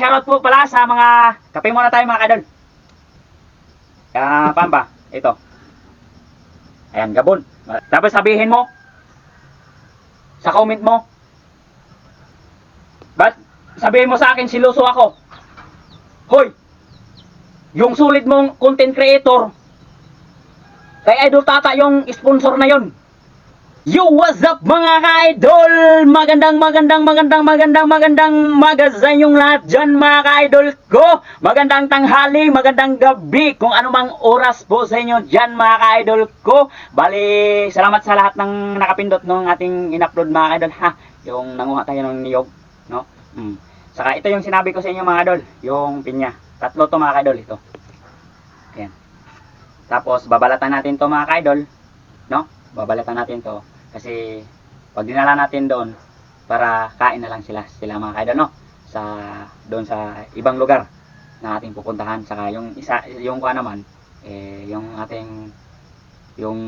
shoutout po pala sa mga kape muna tayo mga idol. Ah, Pamba, ito. Ayan, Gabon. Tapos sabihin mo sa comment mo. Ba't sabihin mo sa akin siluso ako? Hoy! Yung sulit mong content creator, kay Idol Tata yung sponsor na yon. Yo, what's up mga ka-idol? Magandang, magandang, magandang, magandang, magandang magazine yung lahat dyan mga ka-idol ko. Magandang tanghali, magandang gabi, kung anumang oras po sa inyo dyan mga ka-idol ko. Bali, salamat sa lahat ng nakapindot ng ating in-upload mga ka-idol ha. Yung nanguha tayo ng niyog, no? Mm. Saka ito yung sinabi ko sa inyo mga idol, yung pinya. Tatlo to mga ka-idol, ito. Ayan. Tapos, babalatan natin to mga ka-idol, no? babalatan natin to kasi pag dinala natin doon para kain na lang sila sila mga kaidol no? Sa doon sa ibang lugar na ating pupuntahan. Saka yung isa yung kuha naman eh yung ating yung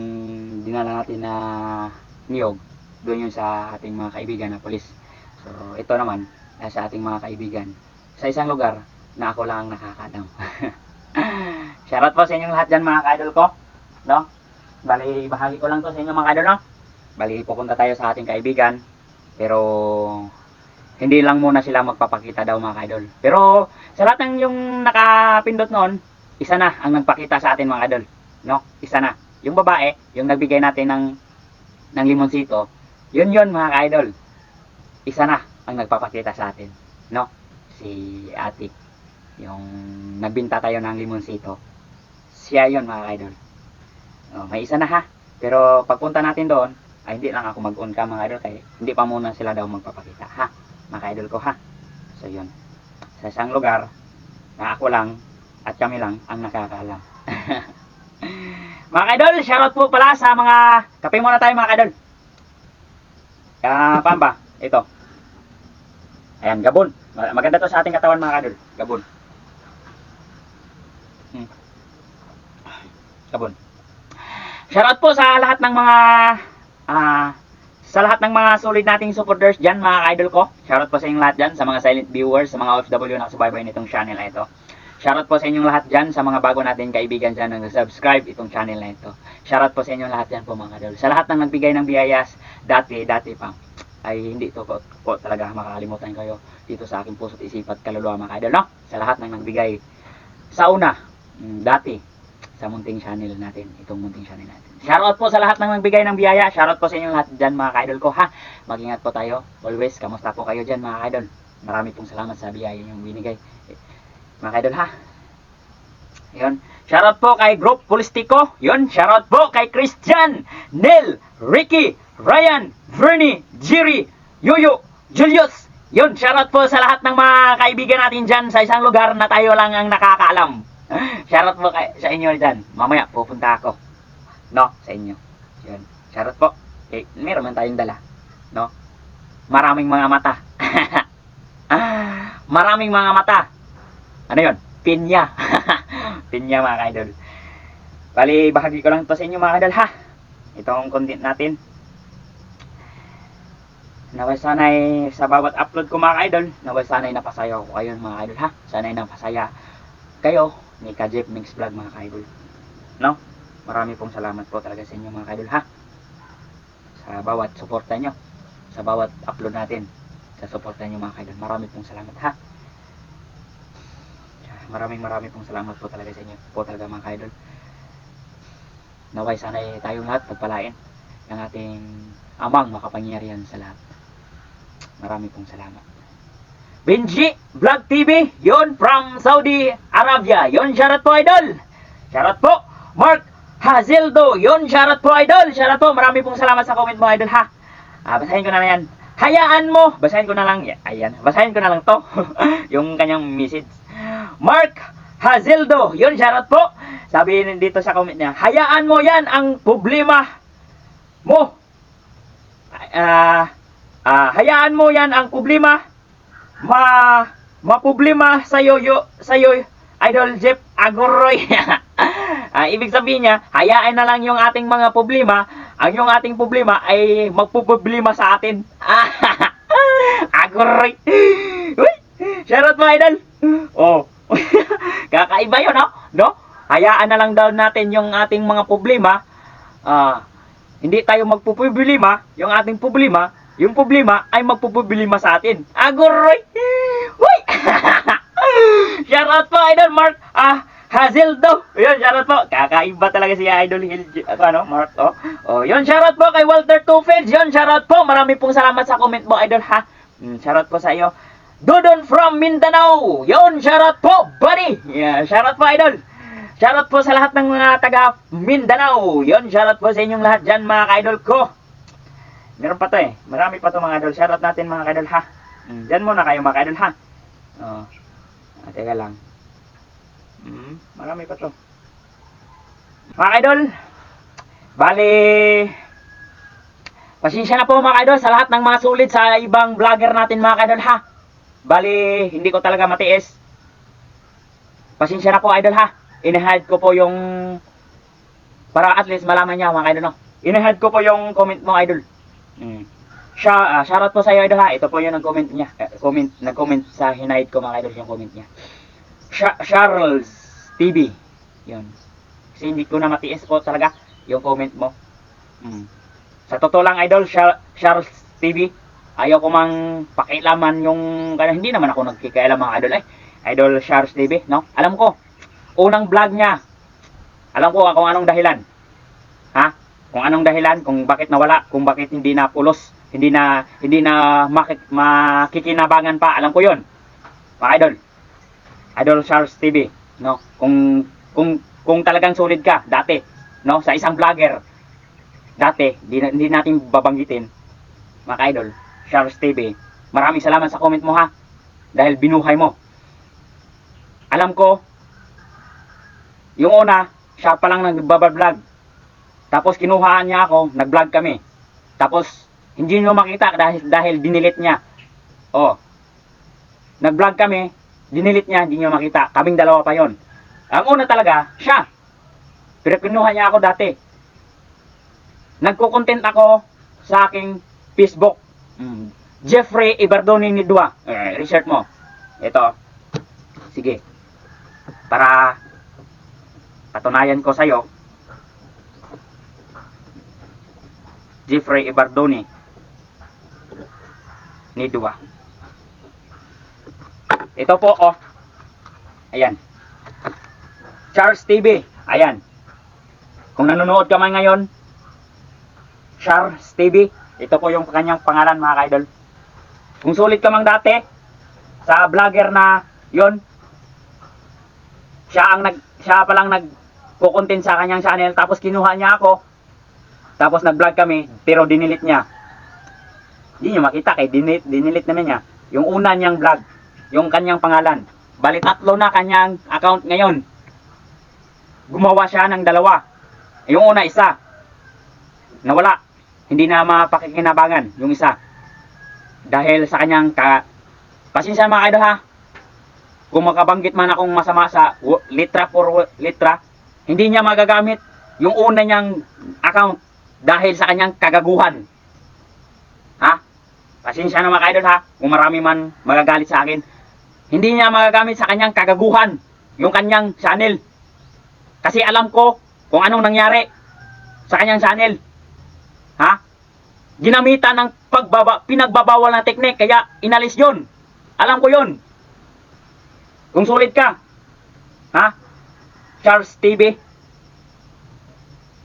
dinala natin na niyog doon yun sa ating mga kaibigan na polis. So ito naman eh, sa ating mga kaibigan sa isang lugar na ako lang ang nakakadam shoutout po sa inyong lahat dyan mga kaidol ko no? Bali, bahagi ko lang to sa inyo mga idol, no? Bali, pupunta tayo sa ating kaibigan. Pero, hindi lang muna sila magpapakita daw mga idol. Pero, sa lahat ng yung nakapindot noon, isa na ang nagpakita sa atin mga idol. No? Isa na. Yung babae, yung nagbigay natin ng, ng limonsito, yun yun mga idol. Isa na ang nagpapakita sa atin. No? Si ate. Yung nagbinta tayo ng limonsito. Siya yun mga idol. Oh, may isa na ha. Pero pagpunta natin doon, ay hindi lang ako mag-on ka mga idol kay hindi pa muna sila daw magpapakita ha. Mga idol ko ha. So yun. Sa isang lugar na ako lang at kami lang ang nakakaalam. mga idol, shoutout po pala sa mga kape muna tayo mga idol. Ah, Pamba, ito. Ayan, Gabon. Maganda to sa ating katawan mga idol. Gabon. Hmm. Gabon. Shoutout po sa lahat ng mga ah sa lahat ng mga solid nating supporters dyan, mga idol ko. Shoutout po sa inyong lahat dyan, sa mga silent viewers, sa mga OFW na nakasubaybay nitong channel na ito. Shoutout po sa inyong lahat dyan, sa mga bago natin kaibigan dyan na subscribe itong channel na ito. Shoutout po sa inyong lahat dyan po mga idol. Sa lahat ng nagbigay ng biyayas, dati, dati pa, ay hindi ito po, po talaga makakalimutan kayo dito sa aking puso't isip at kaluluwa mga idol, no? Sa lahat ng nagbigay sa una, mm, dati, sa munting channel natin, itong munting channel natin. Shoutout po sa lahat ng nagbigay ng biyaya. Shoutout po sa inyo lahat dyan mga kaidol ko ha. Mag-ingat po tayo. Always, kamusta po kayo dyan mga kaidol. Marami pong salamat sa biyaya yung binigay. Mga kaidol ha. Yun. Shoutout po kay Group Polistico. Yun. Shoutout po kay Christian, Nel, Ricky, Ryan, Vernie, Jiri, Yuyu, Julius. Yun. Shoutout po sa lahat ng mga kaibigan natin dyan sa isang lugar na tayo lang ang nakakaalam. Shoutout po kay, sa inyo dyan. Mamaya pupunta ako. No? Sa inyo. Yun. Shoutout po. Eh, meron man tayong dala. No? Maraming mga mata. Maraming mga mata. Ano yun? Pinya. Pinya mga ka-idol. Bali, bahagi ko lang to sa inyo mga ka-idol ha. Itong content natin. Naway sanay sa bawat upload ko mga ka-idol, naway sanay napasaya ko kayo mga ka-idol ha. Sanay napasaya kayo ni Kajep Mix Vlog mga ka-idol. No? Marami pong salamat po talaga sa inyo mga ka-idol ha. Sa bawat suporta nyo. Sa bawat upload natin. Sa suporta nyo mga ka-idol. Marami pong salamat ha. Maraming marami pong salamat po talaga sa inyo po talaga mga ka-idol. Naway sanay tayong lahat pagpalain ng ating amang makapangyarihan sa lahat. Marami pong salamat. Benji Vlog TV, yon from Saudi Arabia. Yon shoutout po idol. Shoutout po. Mark Hazeldo, yon shoutout po idol. Shoutout po. Marami pong salamat sa comment mo idol ha. Ah, basahin ko na lang yan. Hayaan mo. Basahin ko na lang. Ayan. Basahin ko na lang to. yung kanyang message. Mark Hazeldo, yon shoutout po. Sabi dito sa comment niya, hayaan mo yan ang problema mo. Ah, ah, hayaan mo yan ang problema ma maproblema sa iyo yo sa iyo Idol Jeff Agoroy. Ah, ibig sabihin niya, hayaan na lang yung ating mga problema, ang yung ating problema ay magpuproblema sa atin. Agoroy. Uy, Shoutout mo, idol. Oh. Kakaiba yun, no? No? Hayaan na lang daw natin yung ating mga problema. Ah, hindi tayo magpuproblema, yung ating problema, yung problema ay magpuproblema sa atin. Agoroy! Uy! Shoutout po, Idol Mark. Ah, Hazel daw. Yun, shoutout po. Kakaiba talaga si Idol Hill. Ano, Mark, oh. Oh, yun, shoutout po kay Walter Tufels. Yun, shoutout po. Marami pong salamat sa comment mo, Idol, ha? Mm, shoutout po sa iyo. Dodon from Mindanao. Yun, shoutout po, buddy. Yeah, shoutout po, Idol. Shoutout po sa lahat ng mga taga Mindanao. Yun, shoutout po sa inyong lahat dyan, mga ka-idol ko. Meron pa to eh. Marami pa to mga idol. Shoutout natin mga ka-idol, ha? Mm, dyan muna kayo, mga ka-idol, ha? Oh. Ah, teka lang. Mm, marami pa to. Mga idol, bali, pasensya na po mga idol sa lahat ng mga sulit sa ibang vlogger natin mga idol ha. Bali, hindi ko talaga matiis. Pasensya na po idol ha. Inahad ko po yung para at least malaman niya mga idol no. Inahad ko po yung comment mo idol. Mm. Siya, ah, shoutout po sa iyo idol ha. Ito po yung nag-comment niya. Eh, comment, nag-comment sa hinahid ko mga idol yung comment niya. Sha- Charles TV. Yun. Kasi hindi ko na matiis po talaga yung comment mo. Mm. Sa totoo lang, idol, Char- Charles TV, ayaw ko mang pakialaman yung, hindi naman ako nagkikailam mga idol eh. Idol Charles TV, no? Alam ko, unang vlog niya, alam ko kung anong dahilan. Ha? Kung anong dahilan, kung bakit nawala, kung bakit hindi na pulos, hindi na, hindi na makik, makikinabangan pa, alam ko yon Mga idol, Idol Charles TV, no? Kung kung kung talagang solid ka dati, no, sa isang vlogger dati, hindi, hindi natin babanggitin. Mga idol, Charles TV, maraming salamat sa comment mo ha. Dahil binuhay mo. Alam ko yung una, siya pa lang nagbablog. Tapos kinuhaan niya ako, nag-vlog kami. Tapos hindi niyo makita dahil dahil dinilit niya. Oh. Nag-vlog kami, dinilit niya, hindi niyo makita. Kaming dalawa pa yon. Ang una talaga, siya. Pero kinuha niya ako dati. Nagko-content ako sa aking Facebook. Mm. Jeffrey Ibardoni ni Dua. Eh, research mo. Ito. Sige. Para patunayan ko sa'yo. Jeffrey Ibardoni ni Dua. Ito po, oh. Ayan. Charles TV. Ayan. Kung nanonood ka man ngayon, Charles TV. Ito po yung kanyang pangalan mga ka-idol. Kung sulit ka mang dati, sa vlogger na yon siya ang nag siya pa lang nag content sa kanyang channel tapos kinuha niya ako tapos nag-vlog kami pero dinilit niya. Hindi niyo makita kay dinilit, dinilit naman niya. Yung una niyang vlog yung kanyang pangalan. Bali tatlo na kanyang account ngayon. Gumawa siya ng dalawa. Yung una isa. Nawala. Hindi na mapakikinabangan yung isa. Dahil sa kanyang ka pasensya mga idol ha? Kung makabanggit man akong masama sa litra for litra hindi niya magagamit yung una niyang account dahil sa kanyang kagaguhan ha pasensya na mga idol ha kung marami man magagalit sa akin hindi niya magagamit sa kanyang kagaguhan yung kanyang channel kasi alam ko kung anong nangyari sa kanyang channel ha ginamitan ng pagbaba, pinagbabawal na teknik, kaya inalis yon. Alam ko yon. Kung sulit ka, ha? Charles TV.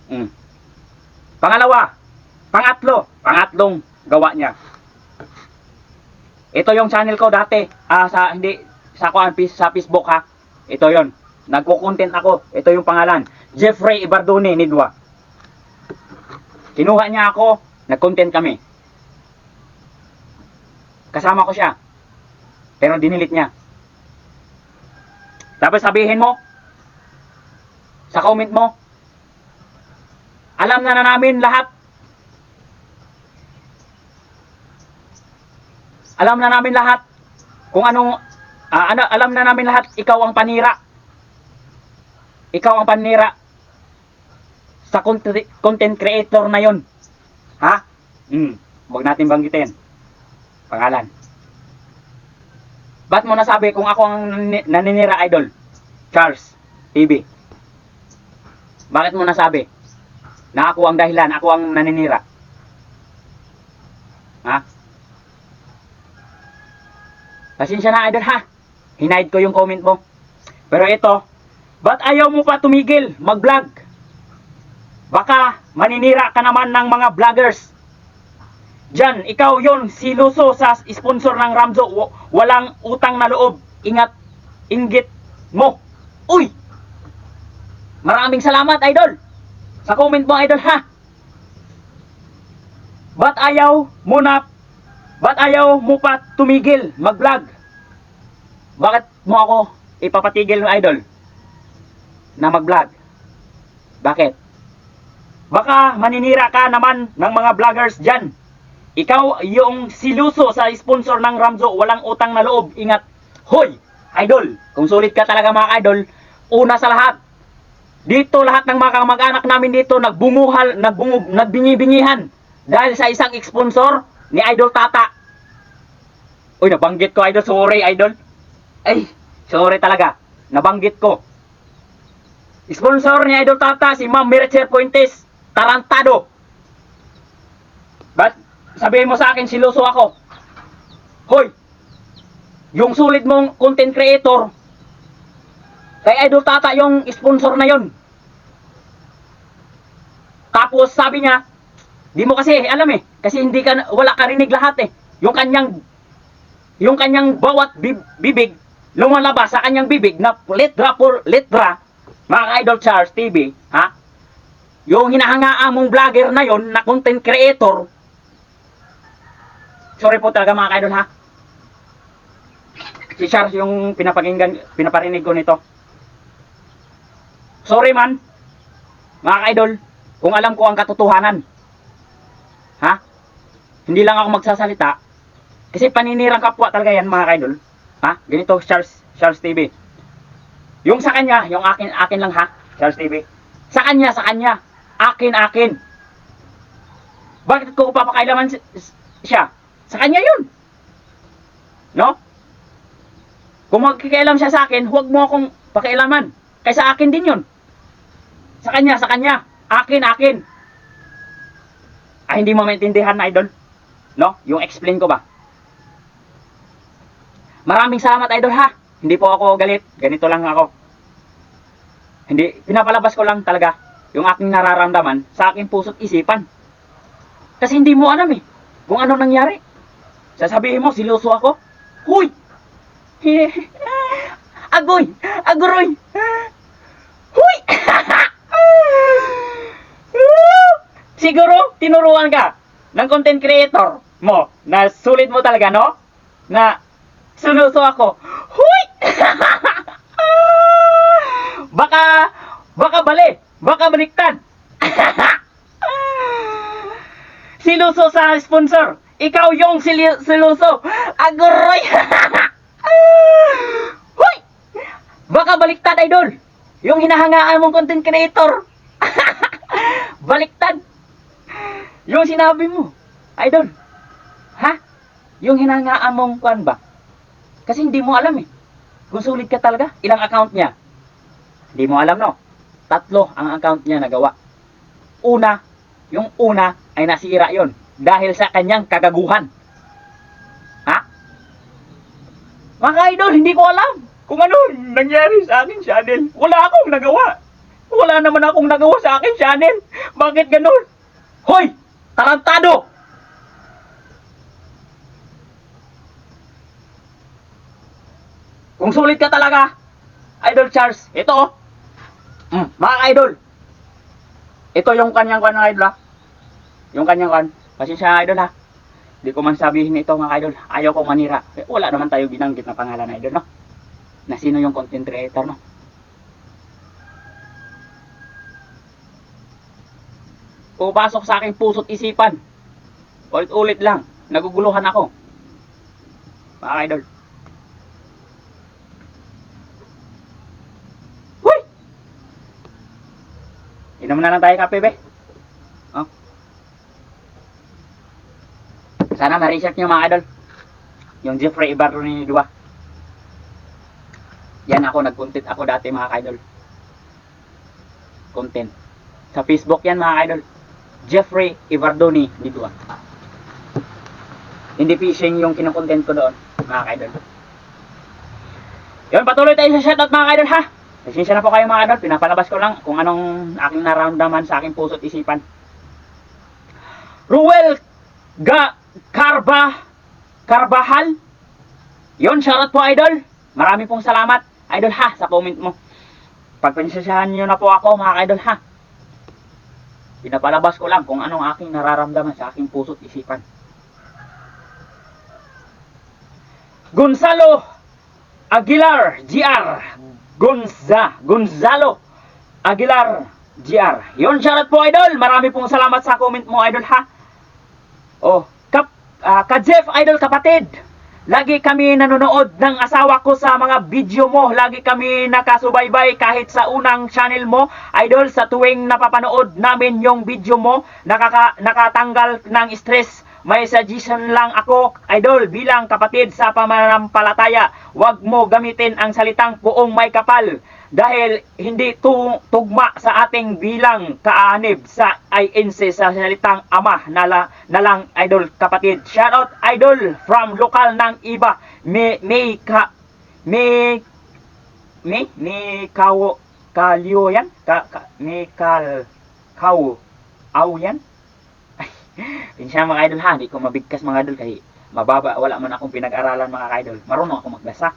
Mm. Pangalawa, pangatlo, pangatlong gawa niya. Ito yung channel ko dati, ah, sa, hindi, sa, sa Facebook ha. Ito yon. Nagko-content ako. Ito yung pangalan. Jeffrey Ibardone Nidwa. Kinuha niya ako, nag-content kami. Kasama ko siya. Pero dinilit niya. Tapos sabihin mo, sa comment mo, alam na na namin lahat. Alam na namin lahat kung anong, ah, ano, alam na namin lahat, ikaw ang panira. Ikaw ang panira sa content, creator na yon. Ha? Hmm. Huwag natin banggitin. Pangalan. Ba't mo nasabi kung ako ang nani- naninira idol? Charles TV. Bakit mo nasabi? Na ako ang dahilan, ako ang naninira. Ha? Pasensya na idol ha. Hinide ko yung comment mo. Pero ito, ba't ayaw mo pa tumigil mag-vlog? Baka maninira ka naman ng mga vloggers. Diyan, ikaw yon si Luso sa sponsor ng Ramzo. Walang utang na loob. Ingat, inggit mo. Uy! Maraming salamat, idol. Sa comment mo, idol, ha? Ba't ayaw mo na, ba't ayaw mo pa tumigil mag-vlog? Bakit mo ako ipapatigil, idol? Na mag-vlog? Bakit? Baka maninira ka naman ng mga vloggers dyan. Ikaw yung siluso sa sponsor ng Ramzo, walang utang na loob. Ingat. Hoy, idol, kung sulit ka talaga mga idol, una sa lahat, dito lahat ng mga kamag-anak namin dito nagbunguhal, nagbungub, nagbingi-bingihan dahil sa isang sponsor ni Idol Tata. Uy, nabanggit ko idol, sorry idol. Ay, sorry talaga. Nabanggit ko. Sponsor ni Idol Tata si Ma'am Meritzer Fuentes, Tarantado. Ba't sabihin mo sa akin siluso ako? Hoy, yung sulit mong content creator, kay Idol Tata yung sponsor na yon. Tapos sabi niya, di mo kasi alam eh, kasi hindi ka, wala ka rinig lahat eh. Yung kanyang, yung kanyang bawat bib- bibig, lumalabas sa kanyang bibig na letra por letra, mga Idol Charles TV, ha? Yung hinahangaan mong vlogger na yon na content creator, sorry po talaga mga idol ha. Si Charles yung pinapakinggan, pinaparinig ko nito. Sorry man, mga idol, kung alam ko ang katotohanan. Ha? Hindi lang ako magsasalita. Kasi paninirang kapwa talaga yan mga idol. Ha? Ganito Charles, Charles TV. Yung sa kanya, yung akin, akin lang ha, Charles TV. Sa kanya, sa kanya. Akin, akin. Bakit ko papakailaman si- siya? Sa kanya yun. No? Kung magkikialam siya sa akin, huwag mo akong pakialaman. Kaysa akin din yun. Sa kanya, sa kanya. Akin, akin. Ay, hindi mo maintindihan, idol. No? Yung explain ko ba? Maraming salamat, idol, ha? Hindi po ako galit. Ganito lang ako. Hindi, pinapalabas ko lang talaga yung aking nararamdaman sa aking puso't isipan. Kasi hindi mo alam eh, kung ano nangyari. Sasabihin mo, siluso ako. Huy! Agoy! Aguroy! Siguro, tinuruan ka ng content creator mo na sulit mo talaga, no? Na sinuso ako. Huy! baka, baka bali, baka baliktad. Siluso sa sponsor. Ikaw yung sili- siluso. Aguroy! Huy! Baka baliktad, idol. Yung hinahangaan mong content creator. baliktad. Yung sinabi mo. Idol. Ha? Yung hinahangaan mong kwan ba? Kasi hindi mo alam eh. Kung sulit ka talaga, ilang account niya? Hindi mo alam, no? Tatlo ang account niya nagawa. Una, yung una ay nasira yon dahil sa kanyang kagaguhan. Ha? Mga idol, hindi ko alam kung ano nangyari sa akin channel. Wala akong nagawa. Wala naman akong nagawa sa akin channel. Bakit ganun? Hoy! Tarantado! Kung sulit ka talaga, Idol Charles, ito oh. Mm, mga idol. Ito yung kanyang kan mga idol ha. Yung kanyang kan. Pasensya idol ha. Hindi ko man sabihin ito mga idol. Ayaw kong manira. Wala naman tayo binanggit na pangalan idol no. Na sino yung content creator no. Pupasok sa aking puso't isipan. Ulit-ulit lang. Naguguluhan ako. Mga idol. Huy! Inom na lang tayo kape, be. Oh. Sana ma-research nyo mga idol. Yung Jeffrey Ibarro ni Dua. Yan ako, nag-content ako dati mga ka-idol. Content. Sa Facebook yan mga ka-idol. Jeffrey Ivardoni dito ah. Hindi fishing yung kinukontent ko doon, mga ka-idol. Yun, patuloy tayo sa shoutout mga ka-idol ha. Pasensya na po kayo mga ka-idol, pinapalabas ko lang kung anong aking nararamdaman sa aking puso't isipan. Ruel Ga Carba Carbahal. Yun, shoutout po idol. Marami pong salamat, idol ha, sa comment mo. Pagpensyasahan nyo na po ako mga idol ha. Pinapalabas ko lang kung anong aking nararamdaman sa aking puso't isipan. Gonzalo Aguilar GR Gonza Gonzalo Aguilar GR Yun shoutout po idol. Marami pong salamat sa comment mo idol ha? Oh kap, ah, ka Jeff idol kapatid Lagi kami nanonood ng asawa ko sa mga video mo. Lagi kami nakasubaybay kahit sa unang channel mo. Idol, sa tuwing napapanood namin yung video mo, nakaka, nakatanggal ng stress. May suggestion lang ako, idol, bilang kapatid sa pamanampalataya. Huwag mo gamitin ang salitang puong may kapal. Dahil hindi tu tugma sa ating bilang kaanib sa INC sa salitang ama na, la, na lang idol kapatid. Shoutout idol from lokal ng iba. May may ka may may may kawo kalyo yan? Ka, ka may kal kaw aw yan? Pinsya mga idol ha? Hindi ko mabigkas mga idol kay mababa wala man akong pinag-aralan mga idol marunong ako magbasa.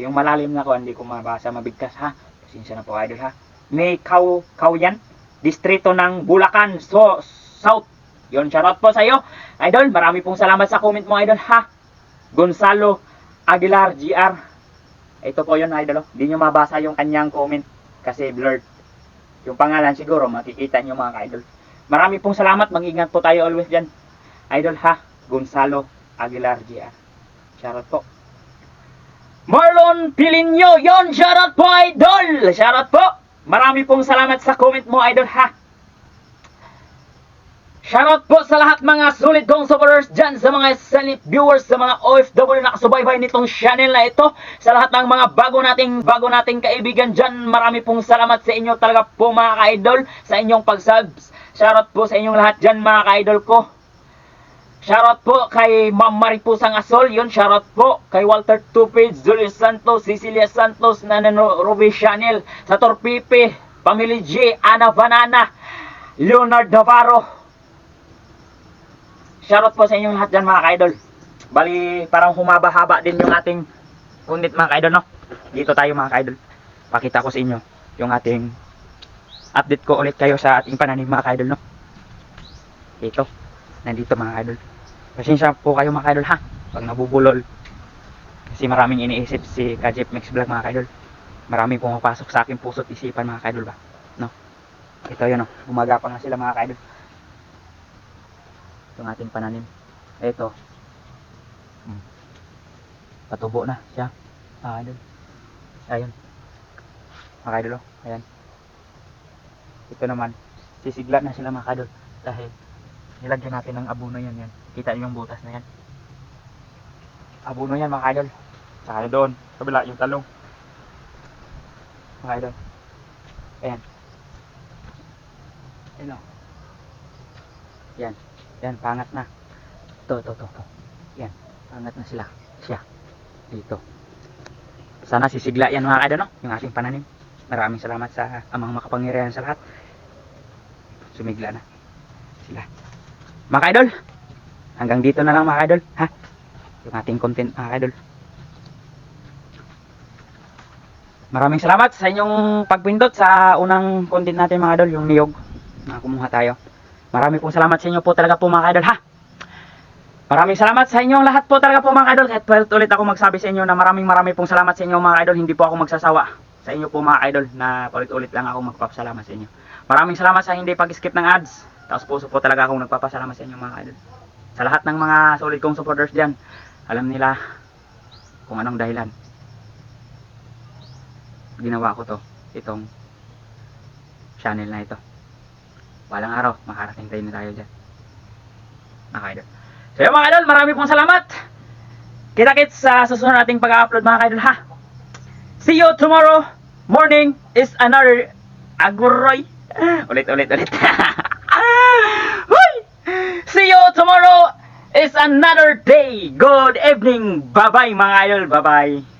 Yung malalim na ko hindi ko mabasa mabigkas ha pasensya na po idol ha. May kaw kaw yan distrito ng Bulacan so South. Yon shoutout po sa iyo. Idol marami pong salamat sa comment mo idol ha. Gonzalo Aguilar GR ito po yun idol oh. hindi nyo mabasa yung kanyang comment kasi blurred. Yung pangalan siguro makikita nyo mga idol marami pong salamat. Mag-ingat po tayo always dyan. Idol ha. Gonzalo Aguilar GR shoutout po Marlon Pilinyo, yon shoutout po idol! Shoutout po! Marami pong salamat sa comment mo idol ha! Shoutout po sa lahat mga sulit kong supporters dyan, sa mga silent viewers, sa mga OFW na kasubaybay nitong channel na ito, sa lahat ng mga bago nating, bago nating kaibigan dyan, marami pong salamat sa inyo talaga po mga ka-idol, sa inyong pag-subs. Shoutout po sa inyong lahat dyan mga ka-idol ko. Shoutout po kay Ma'am Maripusang Asol, yun, shoutout po kay Walter Tupid, Julius Santos, Cecilia Santos, Nanano Ruby Chanel, Sator Pipe, Pamili J, Ana Banana, Leonard Navarro. Shoutout po sa inyong lahat dyan mga ka-idol. Bali, parang humaba-haba din yung ating kundit mga ka-idol, no? Dito tayo mga ka-idol. Pakita ko sa inyo yung ating update ko ulit kayo sa ating pananim mga ka-idol, no? Dito nandito mga idol. Pasensya po kayo mga idol ha, pag nabubulol. Kasi maraming iniisip si Kajep Mix Vlog mga idol. Marami pumapasok sa aking puso't isipan mga idol ba. No? Ito yun oh, gumagapang na sila mga idol. Itong ating pananim. Ito. Hmm. Patubo na siya. Mga idol. Ayun. Mga idol oh. Ayan. Ito naman. Sisigla na sila mga idol. Dahil nilagyan natin ng abono yan yan kita yung butas na yan. Abono yan mga idol. Saka doon. Kabila yung talong. Mga idol. Ayan. Ayan o yan yan pangat na. To to to to. Yan pangat na sila. Siya. Dito. Sana sisigla yan mga idol no? Yung ating pananim. Maraming salamat sa amang makapangyarihan sa lahat. Sumigla na sila mga idol, hanggang dito na lang mga idol, ha? Yung ating content mga idol. Maraming salamat sa inyong pagpindot sa unang content natin mga idol, yung niyog na kumuha tayo. Marami pong salamat sa inyo po talaga po mga idol, ha? Maraming salamat sa inyong lahat po talaga po mga idol. Ulit, ulit ako magsabi sa inyo na maraming maraming pong salamat sa inyo mga idol. Hindi po ako magsasawa sa inyo po mga idol na ulit-ulit lang ako magpapasalamat sa inyo. Maraming salamat sa hindi pag-skip ng ads. Tapos puso po talaga akong nagpapasalamat sa inyo mga idol. Sa lahat ng mga solid kong supporters dyan, alam nila kung anong dahilan. Ginawa ko to, itong channel na ito. Walang araw, makarating tayo na tayo dyan. Mga idol. So yun mga idol, marami pong salamat. Kita-kits sa susunod nating pag-upload mga idol ha. See you tomorrow morning is another aguroy. Ulit, ulit, ulit. Hoy! See you is another day. Good evening. Bye-bye mga idol. Bye-bye.